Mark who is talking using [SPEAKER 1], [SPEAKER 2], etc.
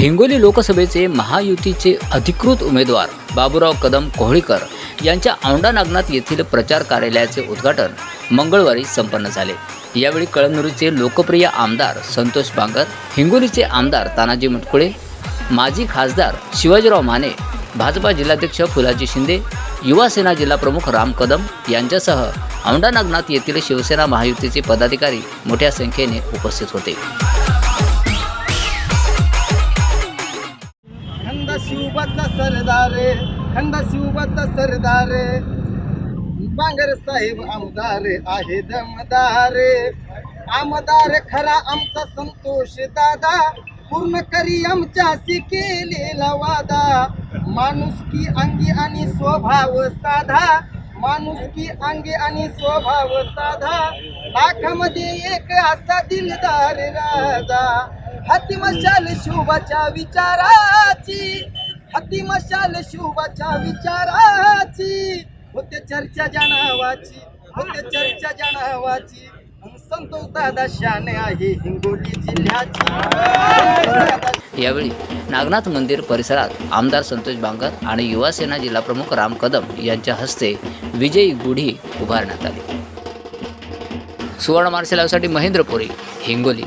[SPEAKER 1] हिंगोली लोकसभेचे महायुतीचे अधिकृत उमेदवार बाबूराव कदम कोहळीकर यांच्या औंढा नागनाथ येथील प्रचार कार्यालयाचे उद्घाटन मंगळवारी संपन्न झाले. यावेळी कळमनुरीचे लोकप्रिय आमदार संतोष बांगर हिंगोलीचे आमदार तानाजी मुटकुळे माजी खासदार शिवाजीराव माने भाजपा जिल्हाध्यक्ष फुलाजी शिंदे युवासेना जिल्हाप्रमुख राम कदम यांच्यासह औंढा नागनाथ येथील शिवसेना महायुतीचे पदाधिकारी मोठ्या संख्येने उपस्थित होते.
[SPEAKER 2] शिवबाचा सरदार खंड शिवबाचा सरदार. बांगर साहेब आमदार आहे दमदार. आमदार खरा आमचा संतोष दादा. पूर्ण करी आमच्याशी केलेला वादा. माणूस की अंगी आणि स्वभाव साधा. माणूस की अंगी आणि स्वभाव साधा. लाखामध्ये एक असा दिलदार राजा. हाती मशाल शुभाच्या विचाराची. हाती मशाल शुभाच्या विचाराची होते चर्चा जनावाची होते चर्चा जनावाची. संतोष दादा शाने आहे हिंगोली जिल्ह्याची.
[SPEAKER 1] यावेळी नागनाथ मंदिर परिसरात आमदार संतोष बांगर आणि युवासेना जिल्हाप्रमुख राम कदम यांच्या हस्ते विजयी गुढी उभारण्यात आली. सुवर्ण मार्शल महेंद्र पुरी हिंगोली.